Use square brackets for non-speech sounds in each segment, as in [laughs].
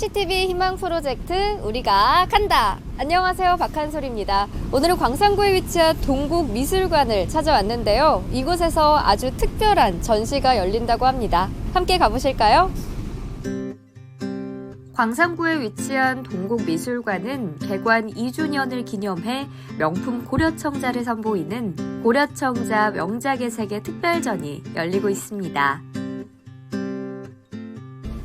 CCTV 희망 프로젝트 우리가 간다. 안녕하세요. 박한솔입니다. 오늘은 광산구에 위치한 동국 미술관을 찾아왔는데요. 이곳에서 아주 특별한 전시가 열린다고 합니다. 함께 가보실까요? 광산구에 위치한 동국미술관은 개관 2주년을 기념해 명품 고려청자를 선보이는 고려청자 명작의 세계 특별전이 열리고 있습니다.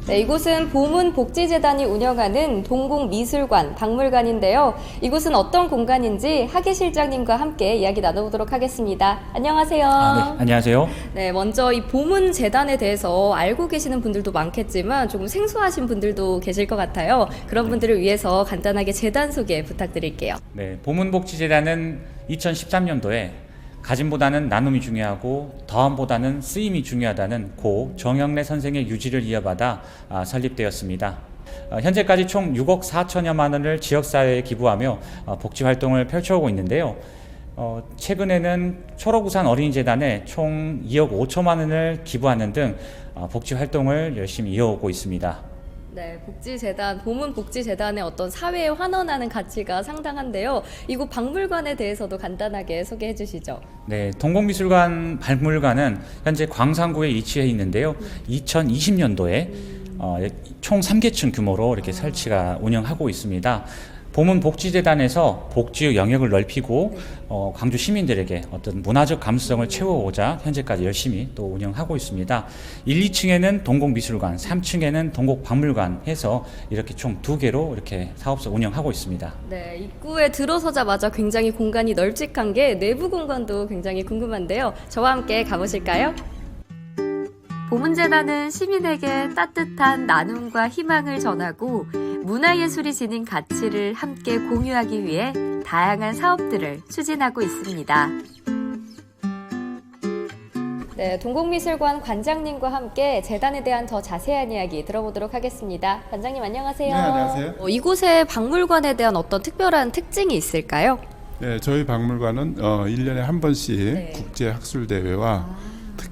네, 이곳은 보문복지재단이 운영하는 동국미술관 박물관인데요. 이곳은 어떤 공간인지 하계 실장님과 함께 이야기 나눠보도록 하겠습니다. 안녕하세요. 아, 네, 안녕하세요. 네, 먼저 이 보문재단에 대해서 알고 계시는 분들도 많겠지만 조금 생소하신 분들도 계실 것 같아요. 그런 분들을 위해서 간단하게 재단 소개 부탁드릴게요. 네, 보문복지재단은 2013년도에 가짐보다는 나눔이 중요하고 더함보다는 쓰임이 중요하다는 고 정영래 선생의 유지를 이어받아 아, 설립되었습니다. 어, 현재까지 총 6억 4천여만 원을 지역사회에 기부하며 어, 복지 활동을 펼쳐오고 있는데요. 어, 최근에는 초록우산 어린이재단에 총 2억 5천만 원을 기부하는 등 어, 복지 활동을 열심히 이어오고 있습니다. 네, 복지재단, 보문복지재단의 어떤 사회에 환원하는 가치가 상당한데요. 이곳 박물관에 대해서도 간단하게 소개해 주시죠. 네, 동국미술관 박물관은 현재 광산구에 위치해 있는데요. 2020년도에 어, 총 3개층 규모로 이렇게 설치가 운영하고 있습니다. 보문복지재단에서 복지의 영역을 넓히고 어, 광주 시민들에게 어떤 문화적 감수성을 채워오자 현재까지 열심히 또 운영하고 있습니다. 1, 2층에는 동국미술관, 3층에는 동국박물관 해서 이렇게 총 두 개로 이렇게 사업소 운영하고 있습니다. 네, 입구에 들어서자마자 굉장히 공간이 널찍한 게 내부 공간도 굉장히 궁금한데요. 저와 함께 가보실까요? 보문재단은 시민에게 따뜻한 나눔과 희망을 전하고 문화예술이 지닌 가치를 함께 공유하기 위해 다양한 사업들을 추진하고 있습니다. 네, 동국미술관 관장님과 함께 재단에 대한 더 자세한 이야기 들어보도록 하겠습니다. 관장님 안녕하세요. 네, 안녕하세요. 어, 이곳의 박물관에 대한 어떤 특별한 특징이 있을까요? 네, 저희 박물관은 어, 1년에 한 번씩 네. 국제 학술 대회와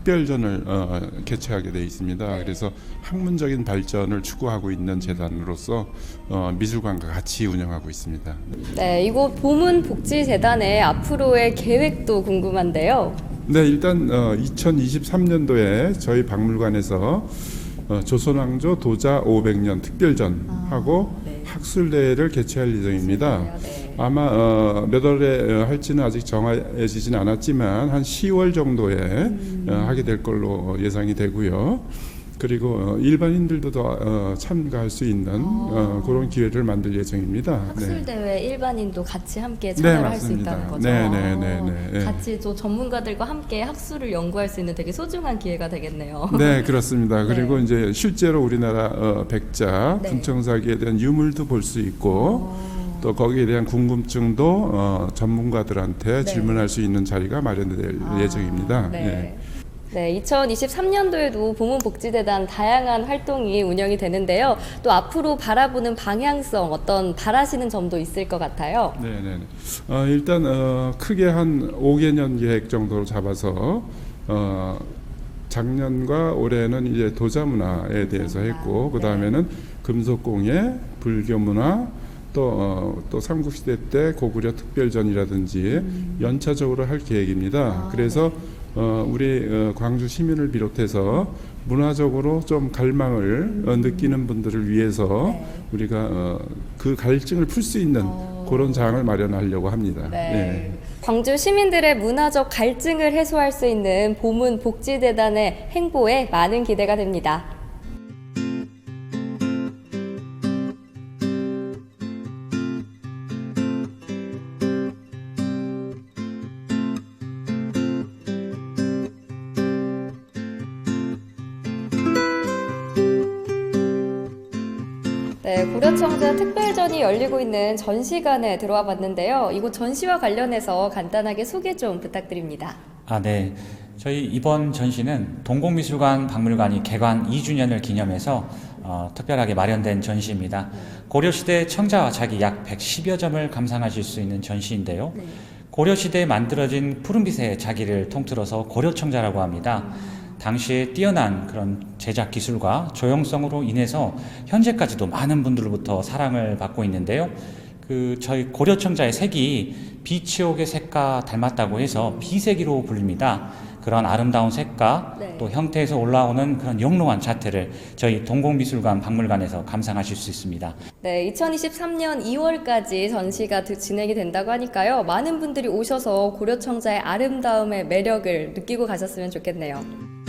특별전을 어, 개최하게 되어 있습니다. 네. 그래서 학문적인 발전을 추구하고 있는 재단으로서 어, 미술관과 같이 운영하고 있습니다. 네, 이곳 보문 복지 재단의 앞으로의 계획도 궁금한데요. 네, 일단 어, 2023년도에 저희 박물관에서 어, 조선왕조 도자 500년 특별전하고 네. 학술 대회를 개최할 예정입니다. 네. 아마 어, 몇 월에 어, 할지는 아직 정해지진 않았지만 한 10월 정도에 음. 어, 하게 될 걸로 예상이 되고요. 그리고 어, 일반인들도 더 어, 참가할 수 있는 어, 그런 기회를 만들 예정입니다. 학술 대회 일반인도 같이 함께 네, 참여를 할 수. 있다는 거죠. 네, 네, 네, 어, 네, 네. 같이 또 전문가들과 함께 학술을 연구할 수 있는 되게 소중한 기회가 되겠네요. 네, 그렇습니다. [laughs] 네. 그리고 이제 실제로 우리나라 어, 백자, 네. 분청사기에 대한 유물도 볼 수 있고 어, 또 거기에 대한 궁금증도 어, 전문가들한테 네. 질문할 수 있는 자리가 마련될 아, 예정입니다. 네. 예. 네, 2023년도에도 보문복지재단 다양한 활동이 운영이 되는데요. 또 앞으로 바라보는 방향성 어떤 바라시는 점도 있을 것 같아요. 네, 네. 네. 어, 일단 어, 크게 한 5개년 계획 정도로 잡아서 어, 작년과 올해는 이제 도자 문화에 대해서 했고 네. 그 다음에는 금속공예, 불교 문화 또, 어, 또 삼국 시대 때 고구려 특별전이라든지 연차적으로 할 계획입니다. 음. 아, 그래서 어, 우리 어, 광주 시민을 비롯해서 문화적으로 좀 갈망을 어, 느끼는 분들을 위해서 네. 우리가 어, 그 갈증을 풀 수 있는 어. 그런 장을 마련하려고 합니다. 네. 광주 시민들의 문화적 갈증을 해소할 수 있는 보문 복지재단의 행보에 많은 기대가 됩니다. 고려청자 특별전이 열리고 있는 전시관에 들어와 봤는데요. 이곳 전시와 관련해서 간단하게 소개 좀 부탁드립니다. 아, 네. 저희 이번 전시는 동국미술관 박물관이 개관 2주년을 기념해서 어, 특별하게 마련된 전시입니다. 고려시대 청자와 자기 약 110여 점을 감상하실 수 있는 전시인데요. 네. 고려시대에 만들어진 푸른빛의 자기를 통틀어서 고려청자라고 합니다. 당시에 뛰어난 그런 제작 기술과 조형성으로 인해서 현재까지도 많은 분들로부터 사랑을 받고 있는데요. 그 저희 고려청자의 색이 비치옥의 색과 닮았다고 해서 비색이로 불립니다. 그런 아름다운 색과 네. 또 형태에서 올라오는 그런 영롱한 자태를 저희 동공미술관 박물관에서 감상하실 수 있습니다. 네, 2023년 2월까지 전시가 드- 진행이 된다고 하니까요. 많은 분들이 오셔서 고려청자의 아름다움의 매력을 느끼고 가셨으면 좋겠네요.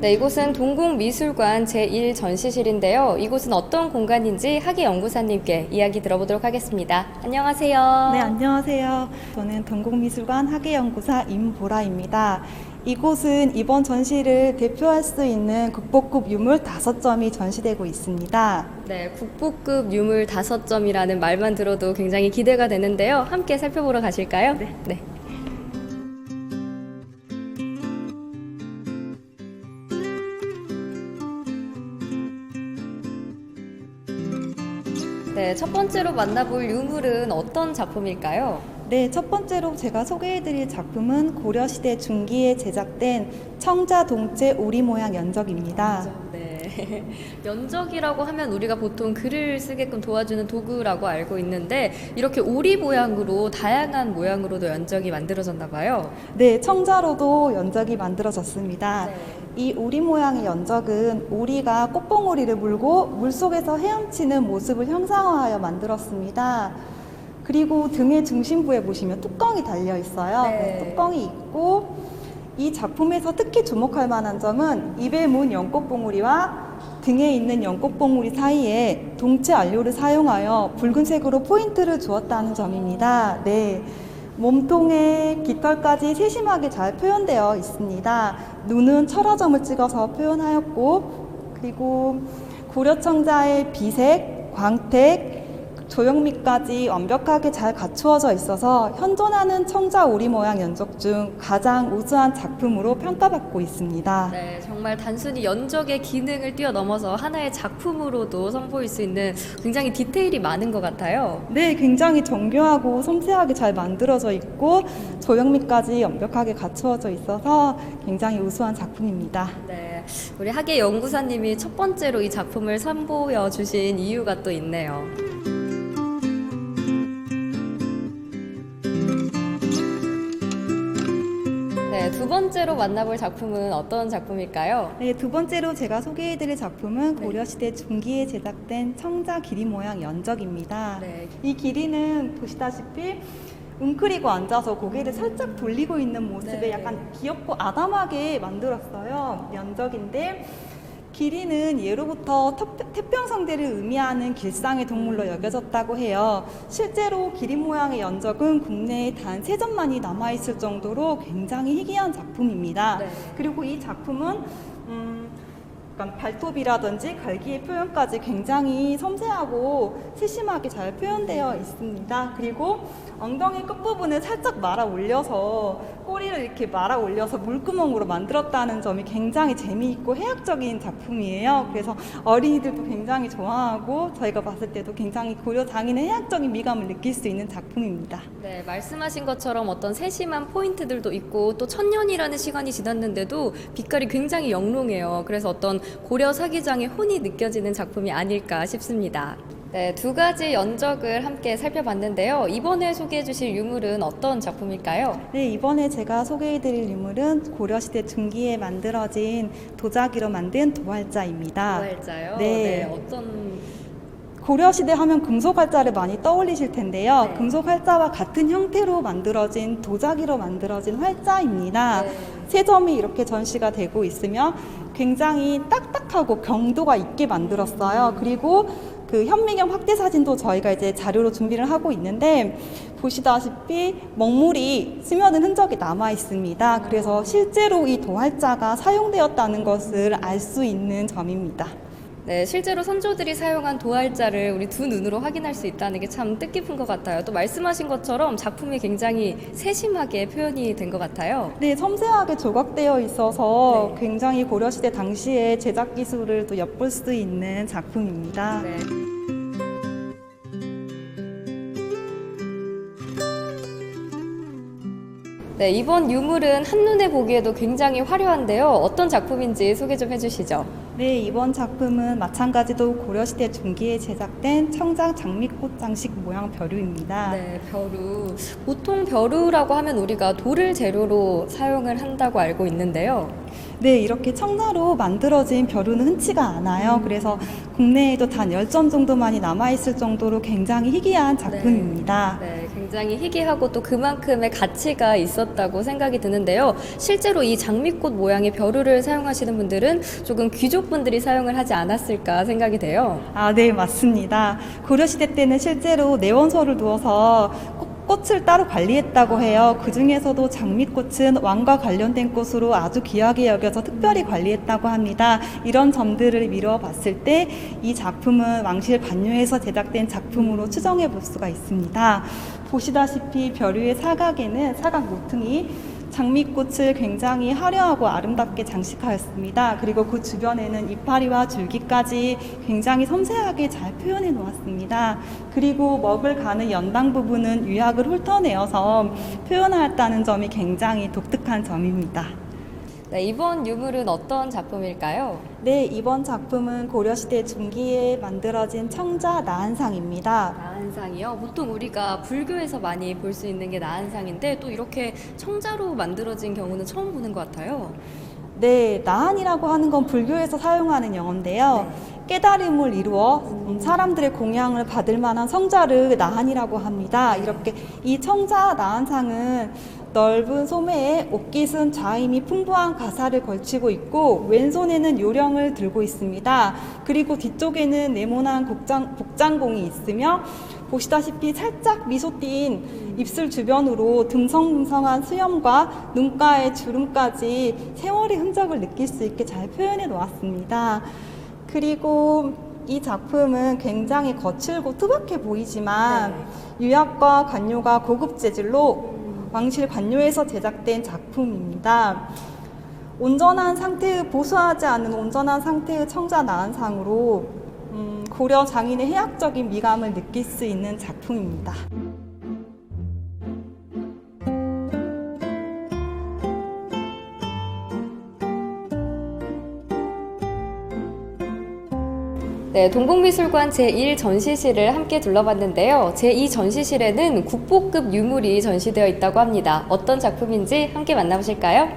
네, 이곳은 동국미술관 제1전시실인데요. 이곳은 어떤 공간인지 학예 연구사님께 이야기 들어보도록 하겠습니다. 안녕하세요. 네, 안녕하세요. 저는 동국미술관 학예연구사 임보라입니다. 이곳은 이번 전시를 대표할 수 있는 국보급 유물 다섯 점이 전시되고 있습니다. 네, 국보급 유물 다섯 점이라는 말만 들어도 굉장히 기대가 되는데요. 함께 살펴보러 가실까요? 네. 네. 첫 번째로 만나볼 유물은 어떤 작품일까요? 네, 첫 번째로 제가 소개해드릴 작품은 고려시대 중기에 제작된 청자 동체 오리 모양 연적입니다. 네. [laughs] 연적이라고 하면 우리가 보통 글을 쓰게끔 도와주는 도구라고 알고 있는데 이렇게 오리 모양으로 다양한 모양으로도 연적이 만들어졌나 봐요. 네, 청자로도 연적이 만들어졌습니다. 네. 이 오리 모양의 연적은 오리가 꽃봉오리를 물고 물속에서 헤엄치는 모습을 형상화하여 만들었습니다. 그리고 등의 중심부에 보시면 뚜껑이 달려 있어요. 네. 그래서 뚜껑이 있고 이 작품에서 특히 주목할 만한 점은 입에 문 연꽃봉오리와 등에 있는 연꽃봉오리 사이에 동체 안료를 사용하여 붉은색으로 포인트를 주었다는 점입니다. 네. 몸통에 깃털까지 세심하게 잘 표현되어 있습니다. 눈은 철화점을 찍어서 표현하였고, 그리고 고려청자의 비색, 광택, 조형미까지 완벽하게 잘 갖추어져 있어서 현존하는 청자 오리 모양 연적 중 가장 우수한 작품으로 평가받고 있습니다. 네, 정말 단순히 연적의 기능을 뛰어넘어서 하나의 작품으로도 선보일 수 있는 굉장히 디테일이 많은 것 같아요. 네, 굉장히 정교하고 섬세하게 잘 만들어져 있고 조형미까지 완벽하게 갖추어져 있어서 굉장히 우수한 작품입니다. 네, 우리 학예 연구사님이 첫 번째로 이 작품을 선보여 주신 이유가 또 있네요. 두 번째로 만나볼 작품은 어떤 작품일까요? 네, 두 번째로 제가 소개해드릴 작품은 고려시대 중기에 제작된 청자 기리 모양 연적입니다. 네. 이 기리는 보시다시피 웅크리고 앉아서 고개를 살짝 돌리고 있는 모습에 네. 약간 귀엽고 아담하게 만들었어요. 연적인데 기리는 예로부터 태- 태평성대를 의미하는 길상의 동물로 여겨졌다고 해요. 실제로 기리 모양의 연적은 국내에 단 세 점만이 남아있을 정도로 굉장히 희귀한 작품입니다. 네. 그리고 이 작품은 음, 약간 발톱이라든지 갈기의 표현까지 굉장히 섬세하고 세심하게 잘 표현되어 있습니다. 그리고 엉덩이 끝부분을 살짝 말아 올려서 꼬리를 이렇게 말아 올려서 물구멍으로 만들었다는 점이 굉장히 재미있고 해학적인 작품이에요. 그래서 어린이들도 굉장히 좋아하고 저희가 봤을 때도 굉장히 고려 장인의 해학적인 미감을 느낄 수 있는 작품입니다. 네, 말씀하신 것처럼 어떤 세심한 포인트들도 있고 또 천년이라는 시간이 지났는데도 빛깔이 굉장히 영롱해요. 그래서 어떤 고려 사기장의 혼이 느껴지는 작품이 아닐까 싶습니다. 네, 두 가지 연적을 함께 살펴봤는데요. 이번에 소개해 주실 유물은 어떤 작품일까요? 네, 이번에 제가 소개해드릴 유물은 고려시대 중기에 만들어진 도자기로 만든 도활자입니다. 도활자요? 네. 어떤 고려시대 하면 금속활자를 많이 떠올리실 텐데요. 네. 금속활자와 같은 형태로 만들어진 도자기로 만들어진 활자입니다. 네. 세 점이 이렇게 전시가 되고 있으며 굉장히 딱딱하고 경도가 있게 만들었어요. 그리고 그 현미경 확대 사진도 저희가 이제 자료로 준비를 하고 있는데 보시다시피 먹물이 스며든 흔적이 남아 있습니다. 그래서 실제로 이 도활자가 사용되었다는 것을 알 수 있는 점입니다. 네, 실제로 선조들이 사용한 도활자를 우리 두 눈으로 확인할 수 있다는 게 참 뜻깊은 것 같아요. 또 말씀하신 것처럼 작품이 굉장히 세심하게 표현이 된 것 같아요. 네, 섬세하게 조각되어 있어서 네. 굉장히 고려시대 당시의 제작 기술을 또 엿볼 수 있는 작품입니다. 네. 네, 이번 유물은 한눈에 보기에도 굉장히 화려한데요. 어떤 작품인지 소개 좀 해주시죠. 네, 이번 작품은 마찬가지로 고려시대 중기에 제작된 청장 장미꽃 장식 모양 벼루입니다. 네, 벼루. 보통 벼루라고 하면 우리가 돌을 재료로 사용을 한다고 알고 있는데요. 네, 이렇게 청나로 만들어진 벼루는 흔치가 않아요. 그래서 국내에도 단 10점 정도만이 남아있을 정도로 굉장히 희귀한 작품입니다. 네, 굉장히 희귀하고 또 그만큼의 가치가 있었다고 생각이 드는데요. 실제로 이 장미꽃 모양의 벼루를 사용하시는 분들은 조금 귀족분들이 사용을 하지 않았을까 생각이 돼요. 아, 네, 맞습니다. 고려시대 때는 실제로 내원서를 두어서 꽃- 꽃을 따로 관리했다고 해요. 그 중에서도 장미꽃은 왕과 관련된 꽃으로 아주 귀하게 여겨서 특별히 관리했다고 합니다. 이런 점들을 미루어 봤을 때 이 작품은 왕실 반유에서 제작된 작품으로 추정해 볼 수가 있습니다. 보시다시피 벼류의 사각에는 사각 모퉁이 장미꽃을 굉장히 화려하고 아름답게 장식하였습니다. 그리고 그 주변에는 이파리와 줄기까지 굉장히 섬세하게 잘 표현해 놓았습니다. 그리고 먹을 가는 연당 부분은 유약을 훑어내어서 표현하였다는 점이 굉장히 독특한 점입니다. 네, 이번 유물은 어떤 작품일까요? 네, 이번 작품은 고려시대 중기에 만들어진 청자 나한상입니다. 나한상이요. 보통 우리가 불교에서 많이 볼 수 있는 게 나한상인데 또 이렇게 청자로 만들어진 경우는 처음 보는 것 같아요. 네, 나한이라고 하는 건 불교에서 사용하는 영어인데요. 깨달음을 이루어 음, 사람들의 공양을 받을 만한 성자를 나한이라고 합니다. 이렇게 이 청자 나한상은 넓은 소매에 옷깃은 좌임이 풍부한 가사를 걸치고 있고 왼손에는 요령을 들고 있습니다. 그리고 뒤쪽에는 네모난 복장, 복장공이 있으며 보시다시피 살짝 미소 띈 입술 주변으로 듬성듬성한 수염과 눈가의 주름까지 세월의 흔적을 느낄 수 있게 잘 표현해 놓았습니다. 그리고 이 작품은 굉장히 거칠고 투박해 보이지만 유약과 관료가 고급 재질로 왕실 관료에서 제작된 작품입니다. 온전한 상태의 보수하지 않은 온전한 상태의 청자 나한상으로 음, 고려 장인의 해학적인 미감을 느낄 수 있는 작품입니다. 네, 동국미술관 제1전시실을 함께 둘러봤는데요. 제2전시실에는 국보급 유물이 전시되어 있다고 합니다. 어떤 작품인지 함께 만나보실까요?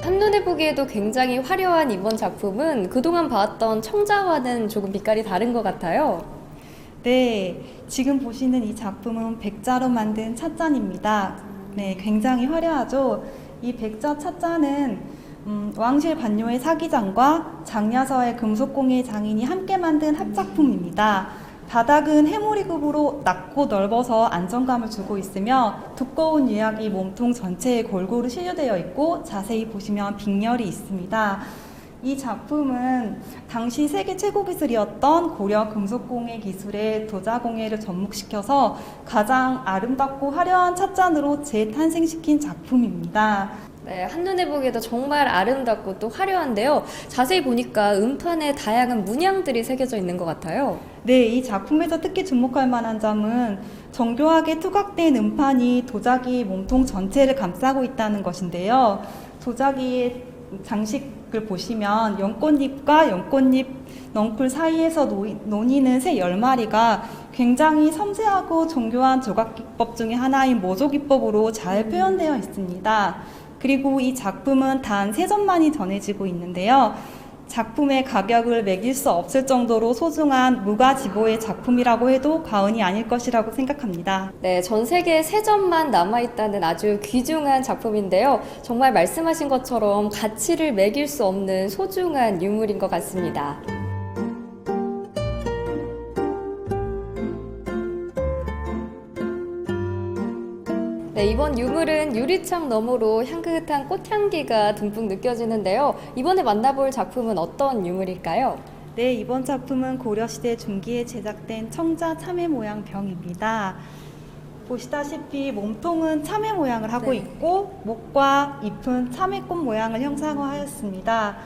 한눈에 보기에도 굉장히 화려한 이번 작품은 그동안 봐왔던 청자와는 조금 빛깔이 다른 것 같아요. 네, 지금 보시는 이 작품은 백자로 만든 찻잔입니다. 네, 굉장히 화려하죠. 이 백자 찻잔은 음, 왕실 반요의 사기장과 장야서의 금속공예 장인이 함께 만든 합작품입니다. 바닥은 해모리급으로 낮고 넓어서 안정감을 주고 있으며 두꺼운 유약이 몸통 전체에 골고루 실려되어 있고 자세히 보시면 빅렬이 있습니다. 이 작품은 당시 세계 최고 기술이었던 고려 금속공예 기술의 도자공예를 접목시켜서 가장 아름답고 화려한 찻잔으로 재탄생시킨 작품입니다. 네, 한눈에 보기에도 정말 아름답고 또 화려한데요. 자세히 보니까 음판에 다양한 문양들이 새겨져 있는 것 같아요. 네, 이 작품에서 특히 주목할 만한 점은 정교하게 투각된 음판이 도자기 몸통 전체를 감싸고 있다는 것인데요. 도자기의 장식 을 보시면 연꽃잎과 연꽃잎 넝쿨 사이에서 노니는 새 열마리가 굉장히 섬세하고 정교한 조각 기법 중에 하나인 모조 기법으로 잘 표현되어 있습니다. 그리고 이 작품은 단 세 점만이 전해지고 있는데요. 작품의 가격을 매길 수 없을 정도로 소중한 무가지보의 작품이라고 해도 과언이 아닐 것이라고 생각합니다. 네, 전 세계에 세 점만 남아있다는 아주 귀중한 작품인데요. 정말 말씀하신 것처럼 가치를 매길 수 없는 소중한 유물인 것 같습니다. 네, 이번 유물은 유리창 너머로 향긋한 꽃향기가 듬뿍 느껴지는데요. 이번에 만나볼 작품은 어떤 유물일까요? 네, 이번 작품은 고려시대 중기에 제작된 청자 참외 모양 병입니다. 보시다시피 몸통은 참외 모양을 하고 네. 있고 목과 잎은 참외꽃 모양을 형상화하였습니다.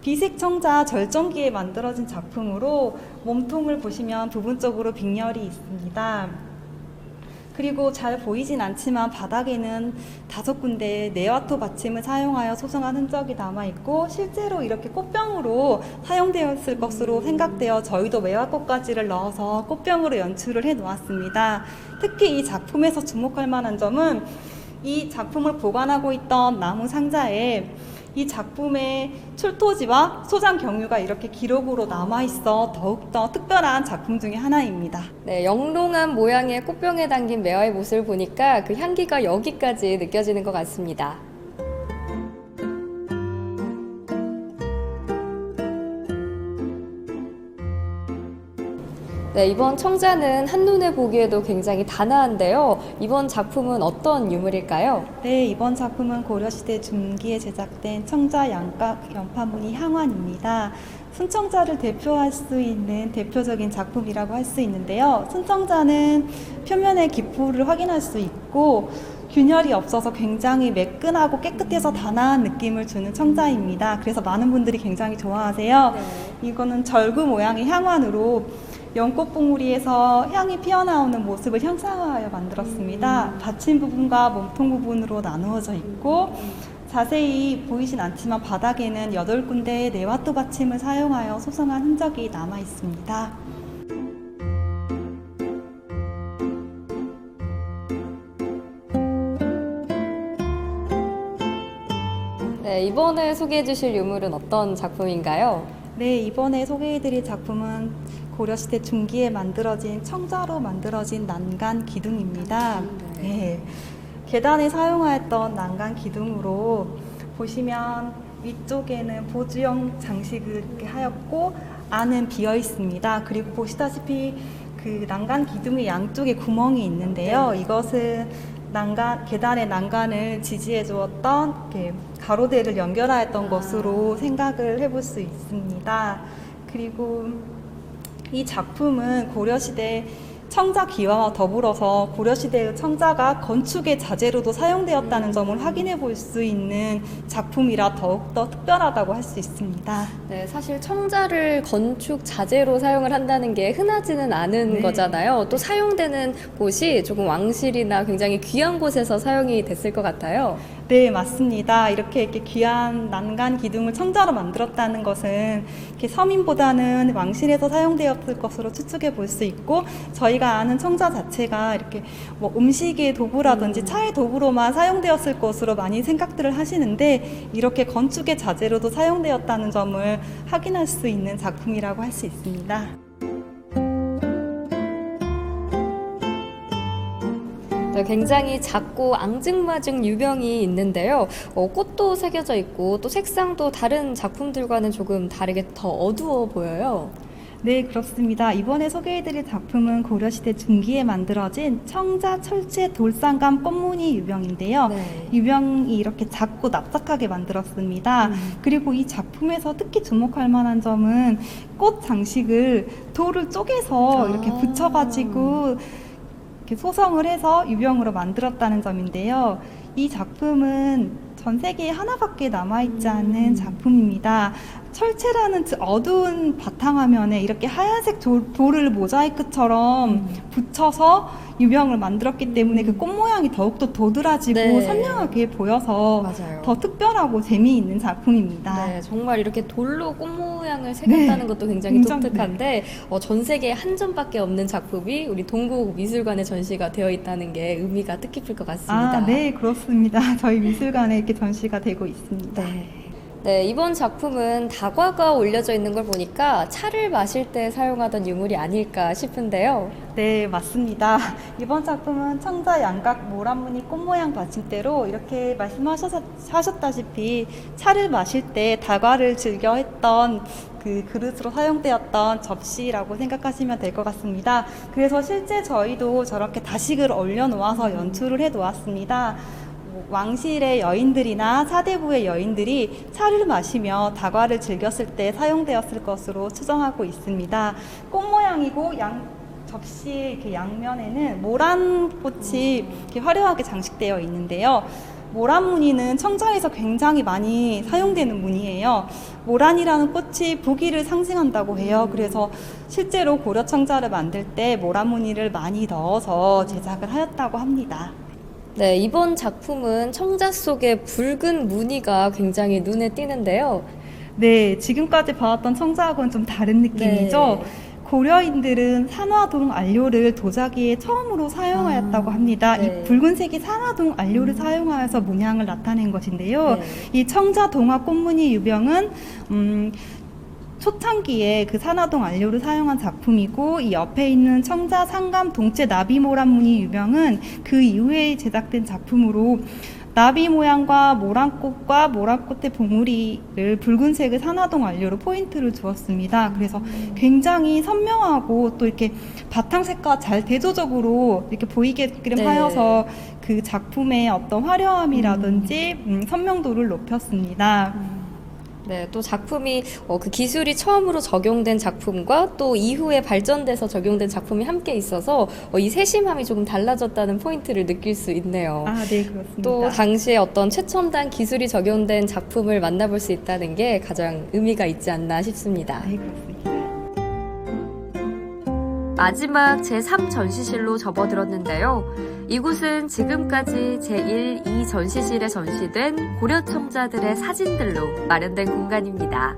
비색 청자 절정기에 만들어진 작품으로 몸통을 보시면 부분적으로 빅렬이 있습니다. 그리고 잘 보이진 않지만 바닥에는 다섯 군데의 네와토 받침을 사용하여 소성한 흔적이 남아 있고 실제로 이렇게 꽃병으로 사용되었을 것으로 생각되어 저희도 매화꽃가지를 넣어서 꽃병으로 연출을 해 놓았습니다. 특히 이 작품에서 주목할 만한 점은 이 작품을 보관하고 있던 나무 상자에 이 작품의 출토지와 소장 경유가 이렇게 기록으로 남아 있어 더욱더 특별한 작품 중에 하나입니다. 네, 영롱한 모양의 꽃병에 담긴 매화의 모습을 보니까 그 향기가 여기까지 느껴지는 것 같습니다. 네, 이번 청자는 한눈에 보기에도 굉장히 단아한데요. 이번 작품은 어떤 유물일까요? 네, 이번 작품은 고려시대 중기에 제작된 청자 양각 연파무늬 향환입니다. 순청자를 대표할 수 있는 대표적인 작품이라고 할 수 있는데요. 순청자는 표면의 기포를 확인할 수 있고 균열이 없어서 굉장히 매끈하고 깨끗해서 단아한 느낌을 주는 청자입니다. 그래서 많은 분들이 굉장히 좋아하세요. 이거는 절구 모양의 향환으로 연꽃 봉우리에서 향이 피어나오는 모습을 형상화하여 만들었습니다. 받침 부분과 몸통 부분으로 나누어져 있고 자세히 보이진 않지만 바닥에는 여덟 군데의 네와토 받침을 사용하여 소성한 흔적이 남아 있습니다. 네, 이번에 소개해 주실 유물은 어떤 작품인가요? 네, 이번에 소개해 드릴 작품은 고려시대 중기에 만들어진 청자로 만들어진 난간 기둥입니다. 네. 계단에 사용하였던 난간 기둥으로 보시면 위쪽에는 보주형 장식을 하였고 안은 비어 있습니다. 그리고 보시다시피 그 난간 기둥의 양쪽에 구멍이 있는데요. 이것은 난간 계단의 난간을 지지해 주었던 가로대를 연결하였던 것으로 생각을 해볼 수 있습니다. 그리고 이 작품은 고려시대 청자 기와와 더불어서 고려시대의 청자가 건축의 자재로도 사용되었다는 점을 확인해 볼 수 있는 작품이라 더욱더 특별하다고 할 수 있습니다. 네, 사실 청자를 건축 자재로 사용을 한다는 게 흔하지는 않은 네. 거잖아요. 또 사용되는 곳이 조금 왕실이나 굉장히 귀한 곳에서 사용이 됐을 것 같아요. 네, 맞습니다. 이렇게 이렇게 귀한 난간 기둥을 청자로 만들었다는 것은 이렇게 서민보다는 왕실에서 사용되었을 것으로 추측해 볼 수 있고 저희가 아는 청자 자체가 이렇게 뭐 음식의 도구라든지 차의 도구로만 사용되었을 것으로 많이 생각들을 하시는데 이렇게 건축의 자재로도 사용되었다는 점을 확인할 수 있는 작품이라고 할 수 있습니다. 굉장히 작고 앙증맞은 유병이 있는데요. 어, 꽃도 새겨져 있고 또 색상도 다른 작품들과는 조금 다르게 더 어두워 보여요. 네, 그렇습니다. 이번에 소개해드릴 작품은 고려시대 중기에 만들어진 청자 철제 돌상감 꽃무늬 유병인데요. 네. 유병이 이렇게 작고 납작하게 만들었습니다. 음. 그리고 이 작품에서 특히 주목할 만한 점은 꽃 장식을 돌을 쪼개서 아. 이렇게 붙여가지고 이렇게 소성을 해서 유병으로 만들었다는 점인데요. 이 작품은 전 세계에 하나밖에 남아있지 않은 작품입니다. 철체라는 그 어두운 바탕화면에 이렇게 하얀색 조- 돌을 모자이크처럼 붙여서 유병을 만들었기 때문에 그 꽃 모양이 더욱더 도드라지고 네. 선명하게 보여서 맞아요. 더 특별하고 재미있는 작품입니다. 네, 정말 이렇게 돌로 꽃 모양을 새겼다는 네, 것도 굉장히 굉장히, 독특한데 어, 전 세계에 한 점밖에 없는 작품이 우리 동국 미술관에 전시가 되어 있다는 게 의미가 뜻깊을 것 같습니다. 아, 네, 그렇습니다. [laughs] 저희 미술관에 이렇게 전시가 되고 있습니다. 네. 네, 이번 작품은 다과가 올려져 있는 걸 보니까 차를 마실 때 사용하던 유물이 아닐까 싶은데요. 네, 맞습니다. [laughs] 이번 작품은 청자 양각 모란무늬 꽃 모양 받침대로 이렇게 말씀하셨다시피 차를 마실 때 다과를 즐겨 했던 그 그릇으로 사용되었던 접시라고 생각하시면 될 것 같습니다. 그래서 실제 저희도 저렇게 다식을 올려놓아서 연출을 해 놓았습니다. 뭐 왕실의 여인들이나 사대부의 여인들이 차를 마시며 다과를 즐겼을 때 사용되었을 것으로 추정하고 있습니다. 꽃 모양이고 양 접시 이렇게 양면에는 모란 꽃이 이렇게 화려하게 장식되어 있는데요. 모란 무늬는 청자에서 굉장히 많이 사용되는 무늬예요. 모란이라는 꽃이 부귀를 상징한다고 해요. 그래서 실제로 고려 청자를 만들 때 모란 무늬를 많이 넣어서 제작을 하였다고 합니다. 네, 이번 작품은 청자 속에 붉은 무늬가 굉장히 눈에 띄는데요. 네, 지금까지 봐왔던 청자하고는 좀 다른 느낌이죠. 네. 고려인들은 산화동 안료를 도자기에 처음으로 사용하였다고 아, 합니다. 네. 이 붉은색이 산화동 안료를 사용하여서 문양을 나타낸 것인데요. 네. 이 청자 동화 꽃무늬 유병은 음, 초창기에 그 산화동 안료를 사용한 작품이고 이 옆에 있는 청자 상감 동체 나비 모란 무늬 유병은 그 이후에 제작된 작품으로 나비 모양과 모란꽃과 모란꽃의 봉우리를 붉은색의 산화동 안료로 포인트를 주었습니다. 그래서 굉장히 선명하고 또 이렇게 바탕색과 잘 대조적으로 이렇게 보이게끔 네. 하여서 그 작품의 어떤 화려함이라든지 음, 선명도를 높였습니다. 네, 또 작품이 어, 그 기술이 처음으로 적용된 작품과 또 이후에 발전돼서 적용된 작품이 함께 있어서 어, 이 세심함이 조금 달라졌다는 포인트를 느낄 수 있네요. 아, 네, 그렇습니다. 또 당시에 어떤 최첨단 기술이 적용된 작품을 만나볼 수 있다는 게 가장 의미가 있지 않나 싶습니다. 네, 그렇습니다. 마지막 제3 전시실로 접어들었는데요. 이곳은 지금까지 제1, 2 전시실에 전시된 고려 청자들의 사진들로 마련된 공간입니다.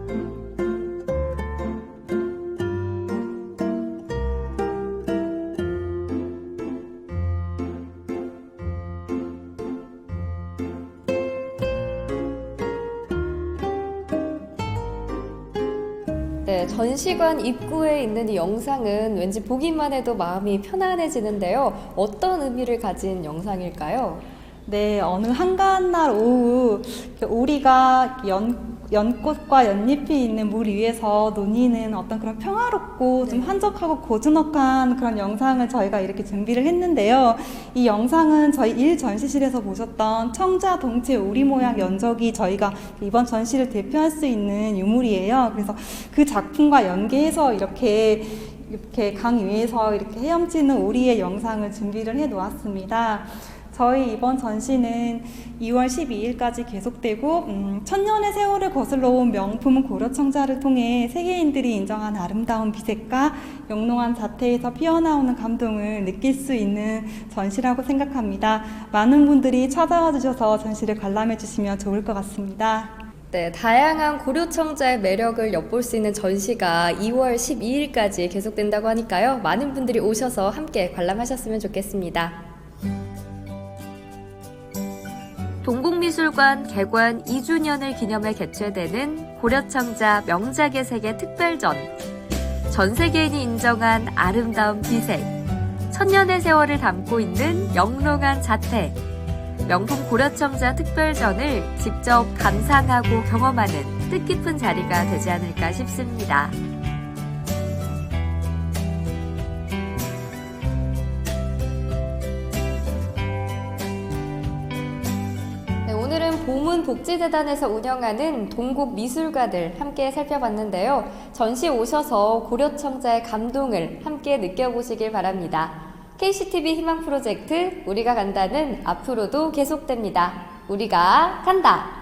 전시관 입구에 있는 이 영상은 왠지 보기만 해도 마음이 편안해지는데요. 어떤 의미를 가진 영상일까요? 네, 어느 한가한 오후 이렇게 오리가 연, 연꽃과 연잎이 있는 물 위에서 논의는 어떤 그런 평화롭고 좀 한적하고 고즈넉한 그런 영상을 저희가 이렇게 준비를 했는데요. 이 영상은 저희 일 전시실에서 보셨던 청자 동체 오리 모양 연적이 저희가 이번 전시를 대표할 수 있는 유물이에요. 그래서 그 작품과 연계해서 이렇게 이렇게 강 위에서 이렇게 헤엄치는 오리의 영상을 준비를 해 놓았습니다. 저희 이번 전시는 2월 12일까지 계속되고 음, 천년의 세월을 거슬러 온 명품 고려청자를 통해 세계인들이 인정한 아름다운 비색과 영롱한 자태에서 피어나오는 감동을 느낄 수 있는 전시라고 생각합니다. 많은 분들이 찾아와 주셔서 전시를 관람해 주시면 좋을 것 같습니다. 네, 다양한 고려청자의 매력을 엿볼 수 있는 전시가 2월 12일까지 계속된다고 하니까요. 많은 분들이 오셔서 함께 관람하셨으면 좋겠습니다. 동국미술관 개관 2주년을 기념해 개최되는 고려청자 명작의 세계 특별전. 전 세계인이 인정한 아름다운 비색, 천년의 세월을 담고 있는 영롱한 자태, 명품 고려청자 특별전을 직접 감상하고 경험하는 뜻깊은 자리가 되지 않을까 싶습니다. 보문복지재단에서 운영하는 동국 미술가들 함께 살펴봤는데요. 전시 오셔서 고려청자의 감동을 함께 느껴보시길 바랍니다. KCTV 희망 프로젝트 우리가 간다는 앞으로도 계속됩니다. 우리가 간다.